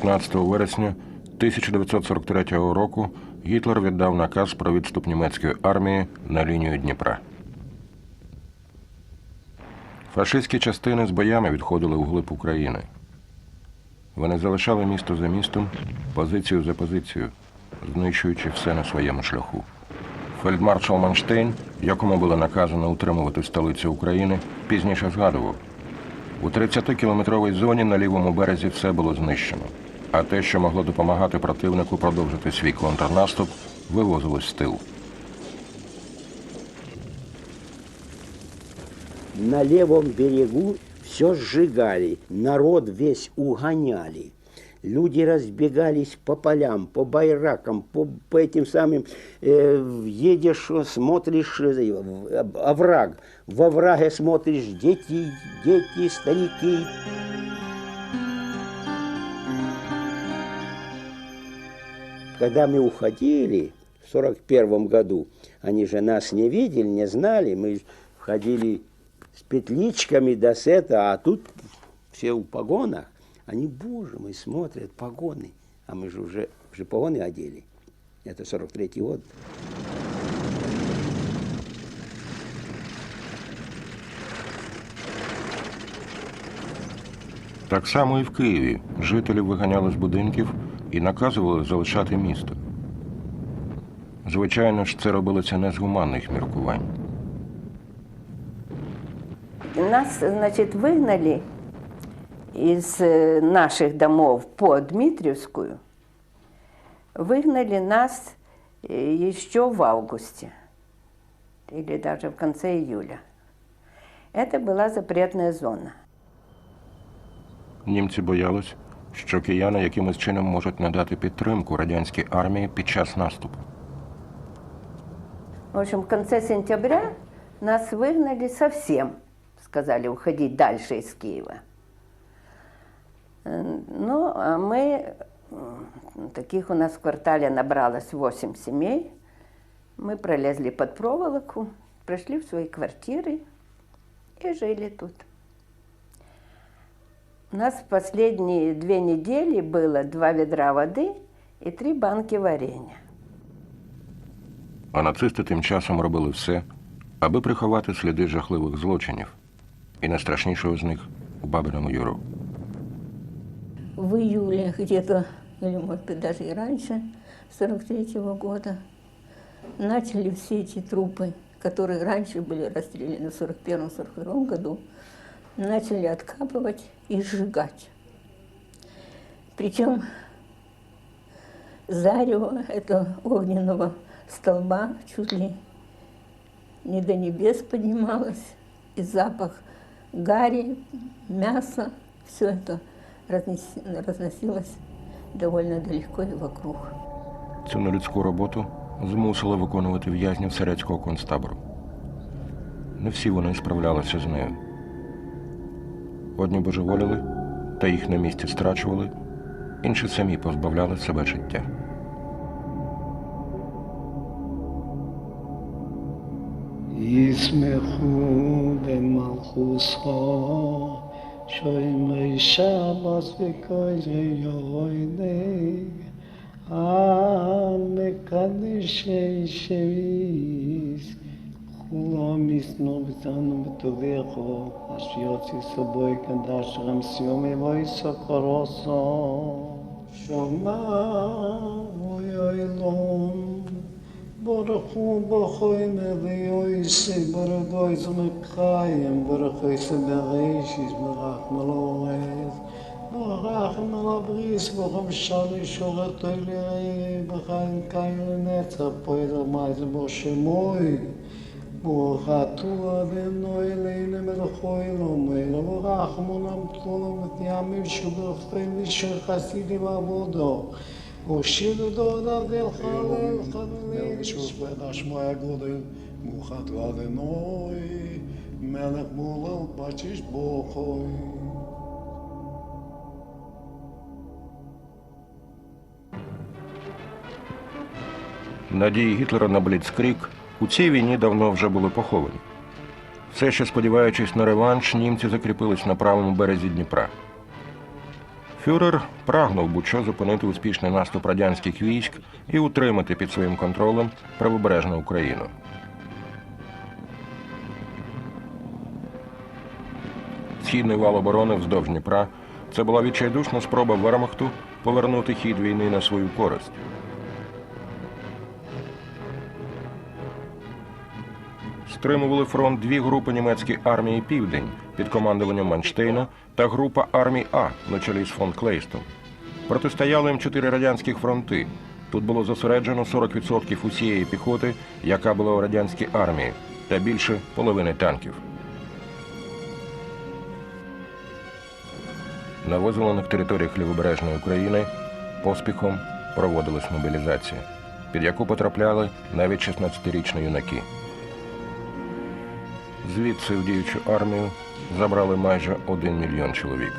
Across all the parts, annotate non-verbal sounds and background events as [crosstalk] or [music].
15 вересня 1943 року Гітлер віддав наказ про відступ німецької армії на лінію Дніпра. Фашистські частини з боями відходили у глиб України. Вони залишали місто за містом, позицію за позицією, знищуючи все на своєму шляху. Фельдмаршал Манштейн, якому було наказано утримувати столицю України, пізніше згадував, у 30-кілометровій зоні на лівому березі все було знищено, а те, що могло допомагати противнику продовжити свій контрнаступ, вивозилось з тилу. На левом берегу все сжигали, народ весь угоняли. Люди разбегались по полям, по байракам, по, по этим самым, э, едешь, смотришь, э, в- овраг, во враге смотришь, дети, дети, старики. Когда мы уходили в сорок первом году, они же нас не видели, не знали, мы входили с петличками до сета, а тут все в погонах. Они, боже мой, смотрят, погоны. А мы же уже, уже погоны одели. Это 43-й год. Так само і в Києві жителів виганяли з будинків і наказували залишати місто. Звичайно ж, це робилося не з гуманних міркувань. Нас, значит, выгнали из э, наших домов по Дмитриевскую. Выгнали нас э, еще в августе или даже в конце июля. Это была запретная зона. Німці боялись, що кияни якимось чином можуть надати підтримку радянській армії під час наступу. В общем, в конце сентября нас выгнали совсем. Сказали уходить дальше из Киева. Э, Ну, а мы, м, таких у нас в квартале набралось 8 семей. Мы пролезли под проволоку, пришли в свои квартиры и жили тут. У нас в последние две недели было два ведра воды и три банки варенья. А нацисти тим часом робили все, аби приховати сліди жахливих злочинів. І найстрашнішого з них у Бабиному Юру. в июле где-то, или может быть даже и раньше, 43 года, начали все эти трупы, которые раньше были расстреляны в 41-42 году, начали откапывать и сжигать. Причем зарево этого огненного столба чуть ли не до небес поднималось, и запах гари, мяса, все это разносилось довольно далеко и вокруг. Цю нелюдську роботу змусили виконувати в'язнів середського концтабору. Не всі вони справлялися з нею. Одні божеволіли, та їх на місці страчували, інші самі позбавляли себе життя. ישמחו במלכוסך, שוימי שבס וקוירי יויני, המקדש שביס, ולום ישנו בצענו בטוביכו, אש יוצי סבוי קדש רמסיו מבוי סקורוסו. שומע אוי אוי לום, ברכו בחוי מביאו אישי ברגוי זמקחיים, ברכו אישי בראש איש ברך מלורז, ברך מלבריס ברכם שלי שורת אלי ראי, בחיים קיים לנצח פוידר מייזם בו שמוי. b'shemoy, baruch atu adonai leine melchoy lo'mei, baruch monam tlolom et yamim shubaruch fein l'shir chasidim avodo, הושיעו דודה דלחלל חללי שופט השמו הגודל מאוחד לאדנוי מלך מולל בצ'יש בוכוי Надії Гітлера на Бліцкрік у цій війні давно вже були поховані. Все ще сподіваючись на реванш, німці закріпились на правому березі Дніпра. Фюрер прагнув будь-що зупинити успішний наступ радянських військ і утримати під своїм контролем правобережну Україну. Східний вал оборони вздовж Дніпра це була відчайдушна спроба Вермахту повернути хід війни на свою користь. Стримували фронт дві групи німецької армії Південь під командуванням Манштейна та група армій А на чолі з фон Клейстом. Протистояли їм чотири радянських фронти. Тут було зосереджено 40% усієї піхоти, яка була у радянській армії, та більше половини танків. На визволених територіях лівобережної України поспіхом проводилась мобілізація, під яку потрапляли навіть 16-річні юнаки. Звідси в діючу армію забрали майже один мільйон чоловік.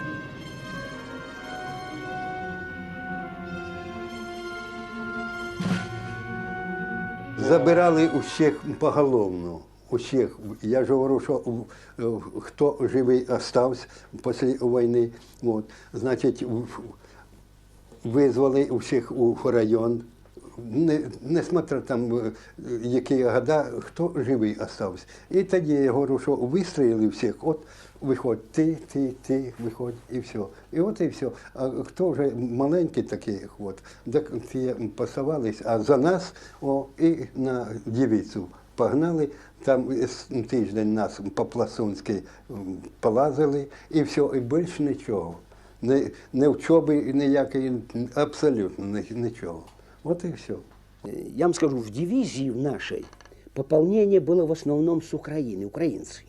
Забирали усіх поголовно. Усіх. Я ж говорю, що е, хто живий остався після війни. От. Значить, визвали усіх у район. Не, несмотря там, е, які года, хто живий остався. І тоді я говорю, що вистрілили всіх, от виходь, ти, ти, ти, виходь, і все. І от і все. А хто вже маленький такий, от, так ті пасувались, а за нас о, і на дівицю погнали. Там тиждень нас по Пласунській м, полазили, і все, і більше нічого. Не, не вчоби ніякої, абсолютно ні- нічого. От і все. Э, Я вам скажу, в дивизии в нашей пополнение было в основном с Украины, украинцы.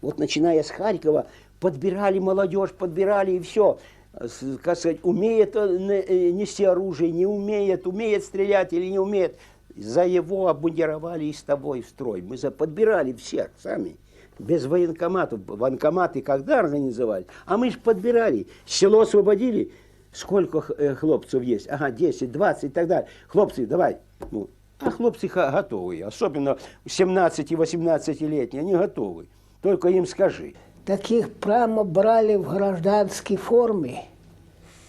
Вот начиная с Харькова, подбирали молодежь, подбирали и все. Как сказать, умеет не- э, нести оружие, не умеет, умеет стрелять или не умеет. За его обмундировали и с тобой в строй. Мы за- подбирали всех сами. Без военкоматов. Военкоматы когда организовали? А мы же подбирали. Село освободили. Сколько э, хлопцев есть? Ага, 10, 20 и так далее. Хлопцы, давай. Ну, а хлопцы готовые. Особенно 17-18-летние, они готовы. Только им скажи. таких прямо брали в гражданской форме,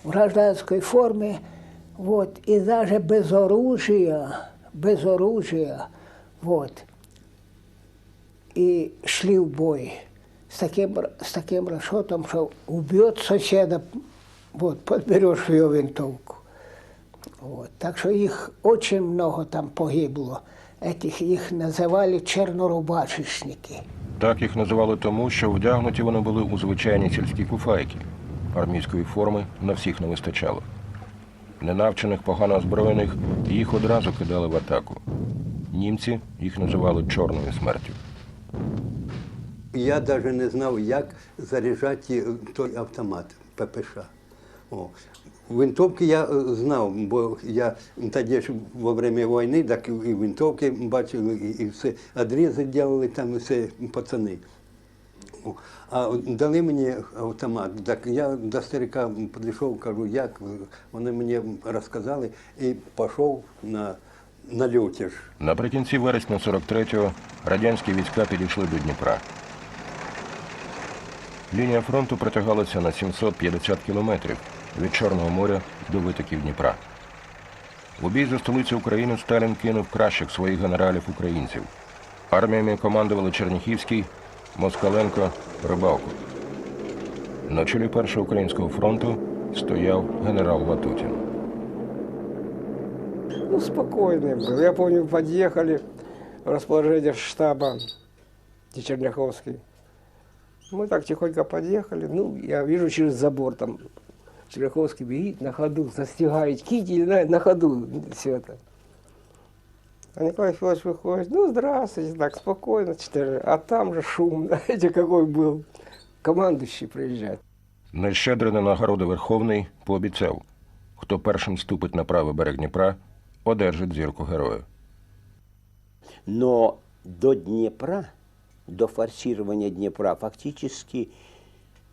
в гражданской форме, вот, и даже без оружия, без оружия, вот, и шли в бой с таким, с таким расчетом, что убьет соседа, вот, подберешь ее винтовку. Вот. Так что их очень много там погибло. Этих их называли чернорубашечники. Так їх називали тому, що вдягнуті вони були у звичайні сільські куфайки. Армійської форми на всіх не вистачало. Ненавчених, погано озброєних їх одразу кидали в атаку. Німці їх називали чорною смертю. Я навіть не знав, як заряджати той автомат ППШ. О. Винтовки я е, знав, бо я тоді ж во время війни, так і винтовки бачили, і, і все відрізи робили там все пацани. А дали мені автомат, так я до старика підійшов, кажу, як вони мені розказали і пішов на, на льотіж. Наприкінці вересня 43-го радянські війська підійшли до Дніпра. Лінія фронту протягалася на 750 кілометрів від Чорного моря до витоків Дніпра. У бій за столицю України Сталін кинув кращих своїх генералів українців. Арміями командували Черніхівський, Москаленко, Рибалко. На чолі Першого українського фронту стояв генерал Ватутін. Ну, спокойный был. Я помню, подъехали в расположение штаба, где Черняховский. Мы так тихонько подъехали. Ну, я вижу через забор там Черняховский бегит на ходу, застигает китель, на, на ходу все это. А Николай Федорович выходит, ну, здравствуйте, так спокойно, читали. А там же шум, знаете, [laughs] какой был. Командующий приезжает. Нещедрений нагороди Верховний пообіцяв, хто першим ступить на правий берег Дніпра, одержить зірку героя. Но до Днепра, до форсирования Днепра, фактически,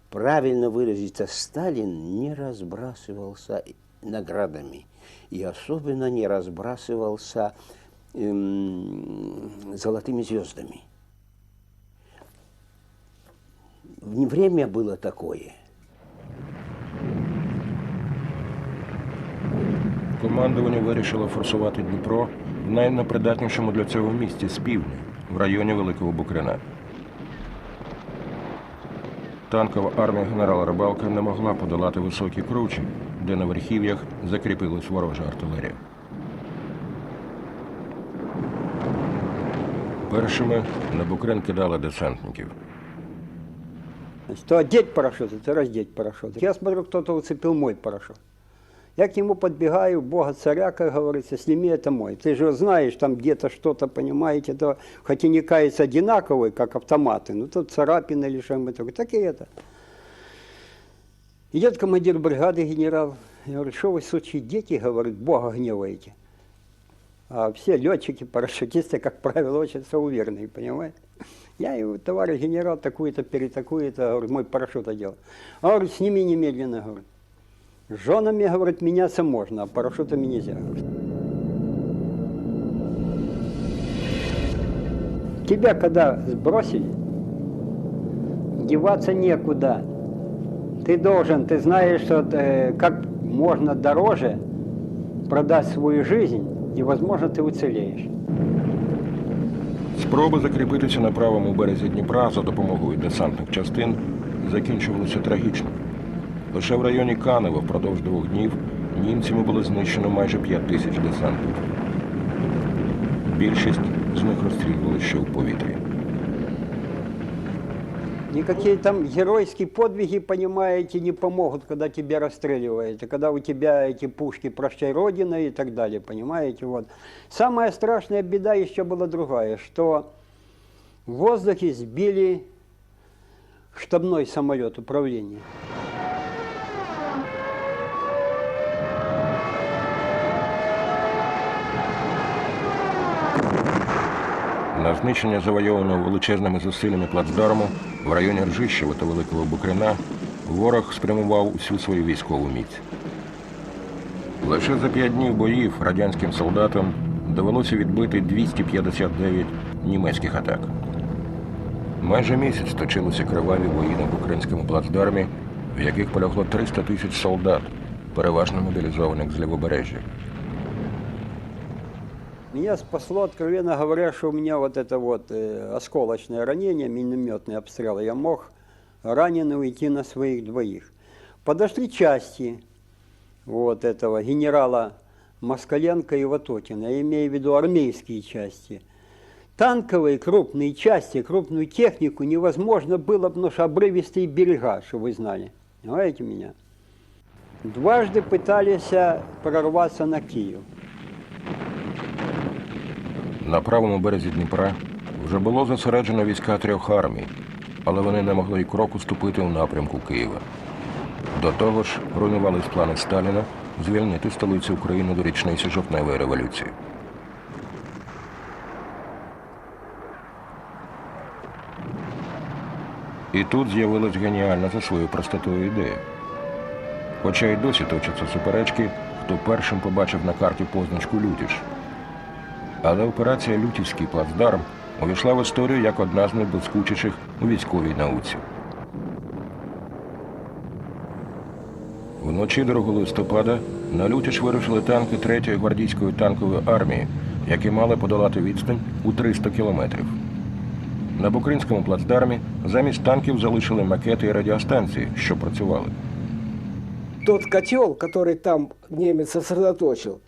правильно выразиться, Сталин не разбрасывался наградами. И особенно не разбрасывался эм, золотыми звездами. Время было такое. Командування вирішило форсувати Дніпро в найнепридатнішому для цього місці з півдня, в районі Великого Букрина. Танкова армія генерала Рибалка не могла подолати високі кручі, де на верхів'ях закріпилась ворожа артилерія. Першими на Букрин кидали десантників. То одеть парашют, то раздеть парашют. Я смотрю, кто-то уцепил мой парашют. Я к нему подбегаю, Бога царя, как говорится, сними это мой. Ты же знаешь, там где-то что-то, понимаете, то, хоть и не кается одинаковый, как автоматы, но тут царапины или что-нибудь. Так и это. Идет командир бригады, генерал. Я говорю, что вы, сучьи дети, говорит, Бога гневаете. А все летчики, парашютисты, как правило, очень суеверные, понимаете? Я его, товарищ генерал, такую-то, перед такую-то, мой парашют одел. А говорит, сними немедленно, говорит. С женами, говорит, меняться можно, а парашютами нельзя. говорит. Тебя когда сбросили, деваться некуда. Ты должен, ты знаешь, что э, как можно дороже продать свою жизнь, и, возможно, ты уцелеешь. Спроби закріпитися на правому березі Дніпра за допомогою десантних частин закінчувалися трагічно. Лише в районі Канева впродовж двох днів німцями було знищено майже 5 тисяч десантів. Більшість з них розстрілювали ще у повітрі. Никакие там геройские подвиги, понимаете, не помогут, когда тебя расстреливают, и когда у тебя эти пушки «Прощай, Родина» и так далее, понимаете, вот. Самая страшная беда еще была другая, что в воздухе сбили штабной самолет управления. На знищення завойованого величезними зусиллями плацдарму в районі Ржищева та Великого Букрина ворог спрямував усю свою військову міць. Лише за п'ять днів боїв радянським солдатам довелося відбити 259 німецьких атак. Майже місяць точилися криваві бої на Букринському плацдармі, в яких полягло 300 тисяч солдат, переважно мобілізованих з лівобережжя. Меня спасло, откровенно говоря, что у меня вот это вот э, осколочное ранение, минометный обстрел, я мог раненый уйти на своих двоих. Подошли части вот этого генерала Москаленко и Ватокина, я имею в виду армейские части. Танковые крупные части, крупную технику невозможно было, потому что обрывистые берега, что вы знали. Понимаете меня? Дважды пытались а, прорваться на Киев. На правому березі Дніпра вже було зосереджено війська трьох армій, але вони не могли й кроку ступити у напрямку Києва. До того ж, руйнувались плани Сталіна звільнити столицю України до річниці жовтневої революції. І тут з'явилась геніальна за своєю простотою ідея. Хоча й досі точаться суперечки, хто першим побачив на карті позначку Лютіш. Але операція Лютівський плацдарм увійшла в історію як одна з найблискучіших у військовій науці. Вночі 2 листопада на Лютіш вирушили танки 3-ї гвардійської танкової армії, які мали подолати відстань у 300 кілометрів. На Букринському плацдармі замість танків залишили макети і радіостанції, що працювали. Тот котел, который там немец сосредоточил,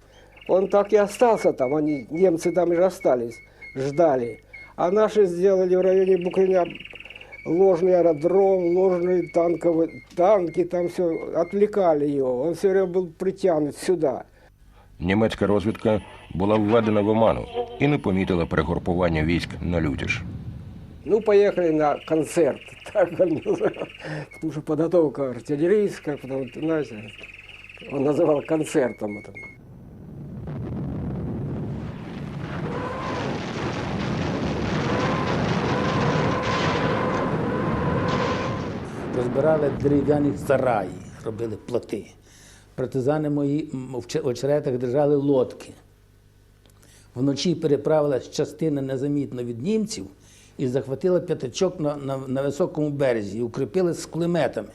он так и остался там. Они, немцы там и остались, ждали. А наши сделали в районе Букреня ложный аэродром, ложные танковые танки, там все отвлекали его. Он все время был притянут сюда. Німецька розвідка була введена в оману і не помітила перегрупування військ на Лютіш. Ну, поехали на концерт, [laughs] так он называл. Потому что подготовка артиллерийская, потому что, знаете, он называл концертом это. розбирали дерев'яні сараї, робили плоти. Партизани мої в очеретах держали лодки. Вночі переправилась частина незамітно від німців і захватила п'ятачок на, на, на високому березі, і укріпили з кулеметами.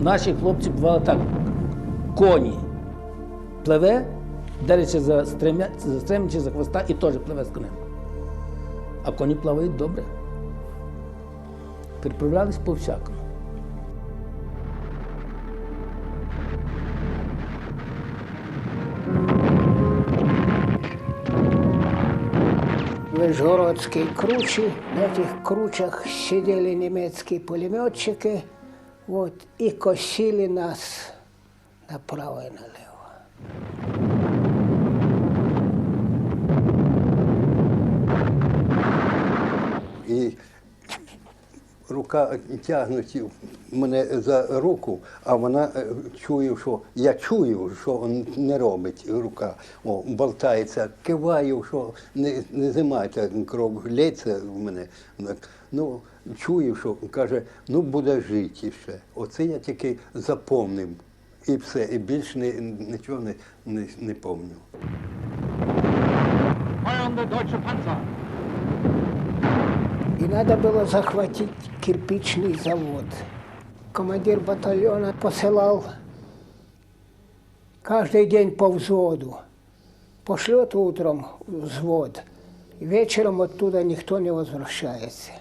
Наші хлопці бували так, коні пливе держиться за стрем'я, за стрем'я за хвоста і теж пливе з конем. А коні плавають добре. Переправлялись по всякому. В Вишгородской круче, на этих кручах сидели немецкие пулеметчики, вот, и косили нас направо и налево. І рука тягнуть мене за руку, а вона е, чує, що я чую, що не робить рука. О, болтається, киваю, що не, не займайте кров, лється в мене. Ну, чую, що каже, ну буде жити ще. Оце я тільки запомнив. І все, і більше нічого не, не, не пам'ятаю. Deutsche Panzer! И надо было захватить кирпичный завод. Командир батальона посылал каждый день по взводу. Пошлет утром взвод, вечером оттуда никто не возвращается.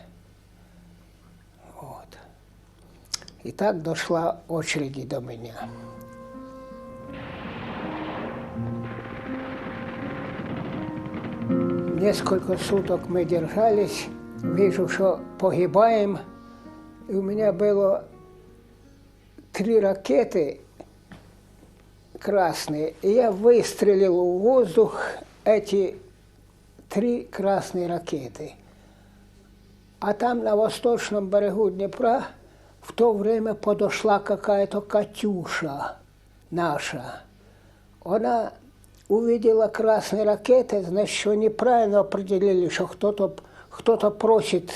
Вот. И так дошла очередь до меня. Несколько суток мы держались. Вижу, что погибаем. И у меня было три ракеты красные. И я выстрелил в воздух эти три красные ракеты. А там на восточном берегу Днепра в то время подошла какая-то Катюша наша. Она увидела красные ракеты, значит, что неправильно определили, что кто-то кто просит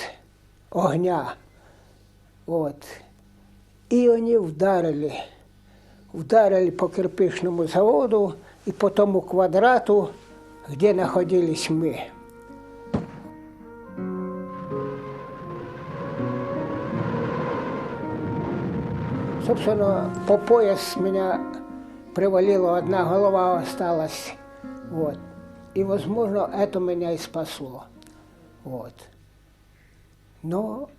огня. Вот. И они вдарили. Вдарили по кирпичному заводу и по тому квадрату, где находились мы. Собственно, по пояс меня привалило, одна голова осталась. Вот. И, возможно, это меня и спасло. Вот. Но,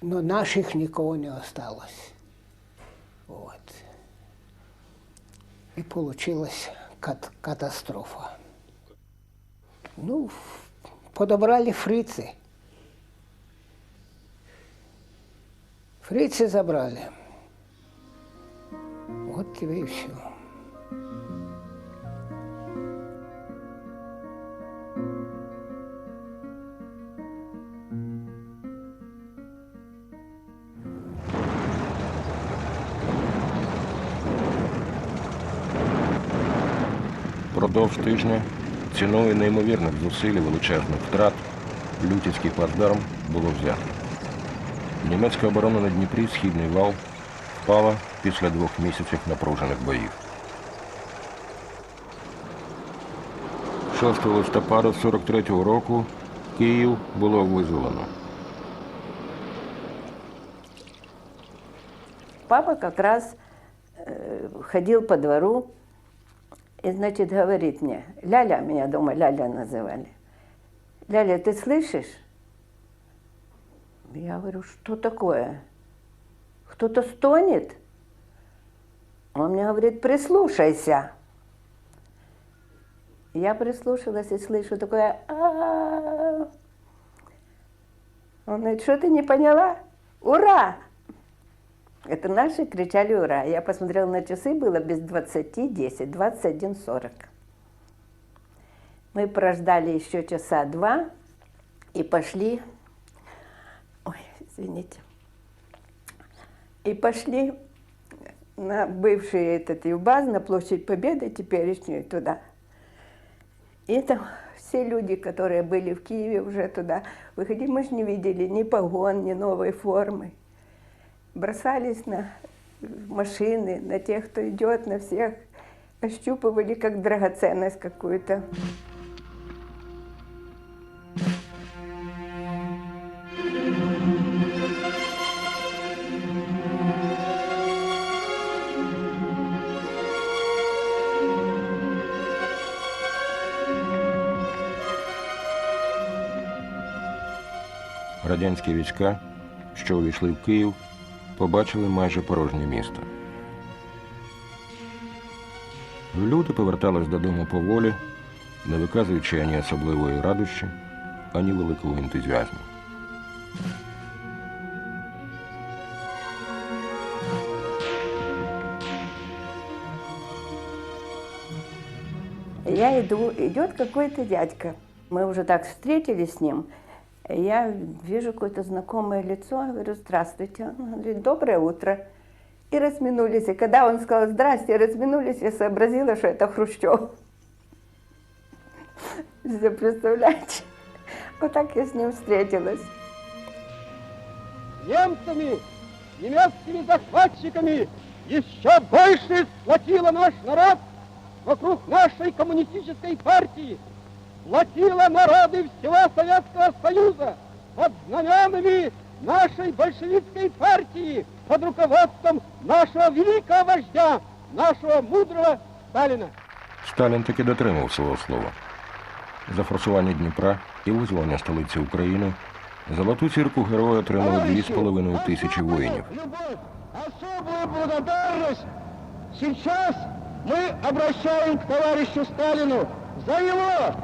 но наших никого не осталось. Вот. И получилась кат- катастрофа. Ну, подобрали фрицы. Фрицы забрали. Вот тебе и все. Тижня ціною неймовірних зусиль величезних втрат Лютівський плацдарм було взято. Німецька оборона на Дніпрі, східний вал, впала після двох місяців напружених боїв. 6 листопада 43-го року Київ було визволено. Папа как раз э, ходил по двору и, значит, говорит мне, Ляля, меня дома Ляля называли, Ляля, ты слышишь? Я говорю, что такое? Кто-то стонет? Он мне говорит, прислушайся. Я прислушалась и слышу такое «А-а-а». Он говорит, что ты не поняла? Ура! Это наши кричали «Ура!». Я посмотрела на часы, было без 20, 10, 21, 40. Мы прождали еще часа два и пошли... Ой, извините. И пошли на бывший этот Юбаз, на площадь Победы, теперешнюю, туда. И там все люди, которые были в Киеве уже туда, выходили, мы же не видели ни погон, ни новой формы бросались на машины, на тех, кто идет, на всех, ощупывали как драгоценность какую-то. Радянські війська, що увійшли в Київ, побачили майже порожнє місто. Люди повертались додому поволі, не виказуючи ані особливої радощі, ані великого ентузіазму. Я иду, идет какой-то дядька. Мы уже так встретились с ним. Я вижу какое-то знакомое лицо. Говорю, здравствуйте. Он говорит, доброе утро. И разминулись. И когда он сказал здрасте, разминулись, я сообразила, что это Хрущев. [laughs] Вы представляете? Вот так я с ним встретилась. немцами, немецкими захватчиками еще больше сплотила наш народ вокруг нашей коммунистической партии, сплотила народы всего Советского Союза под знаменами нашей большевистской партии, под руководством нашего великого вождя, нашего мудрого Сталина. Сталін таки дотримав свого слова. За форсування Дніпра і визволення столиці України золоту зірку героя отримали дві з половиною тисячі воїнів. Любовь, особую благодарность сейчас мы обращаем к товарищу Сталину за его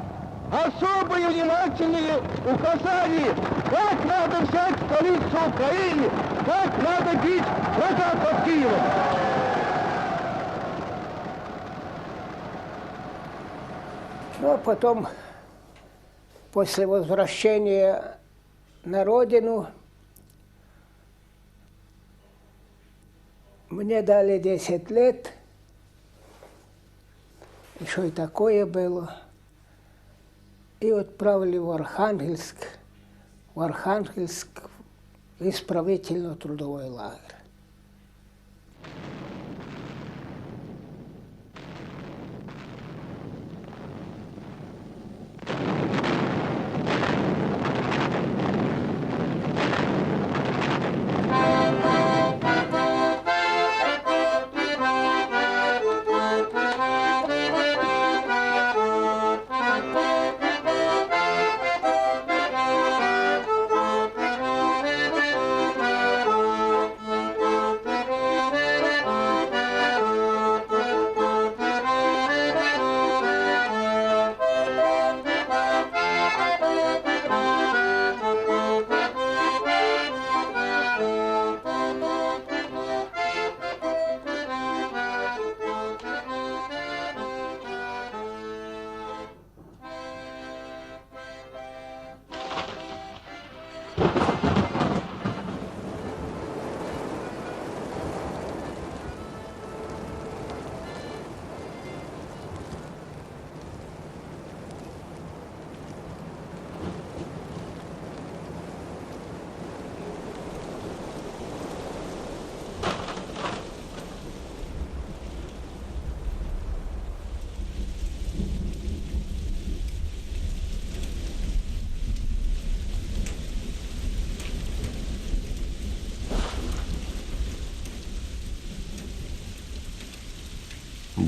особые внимательные указания, как надо взять столицу Украины, как надо бить врага под Киевом. Ну, а потом, после возвращения на родину, мне дали 10 лет, и что и такое было, и отправили в Архангельск, в Архангельск в исправительно-трудовой лагерь.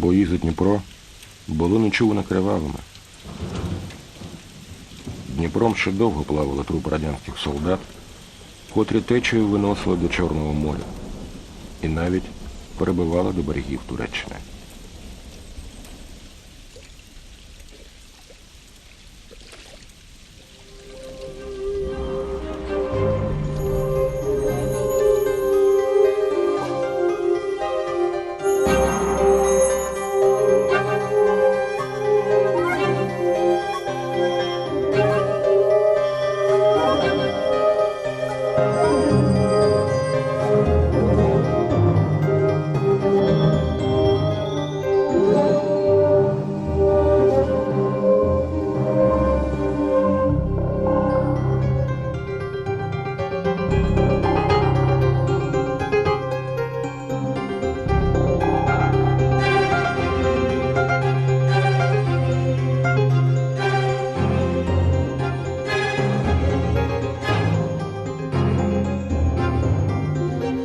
Бої за Дніпро були нечувано кривавими. Дніпром ще довго плавали трупи радянських солдат, котрі течею виносили до Чорного моря і навіть перебивали до берегів Туреччини.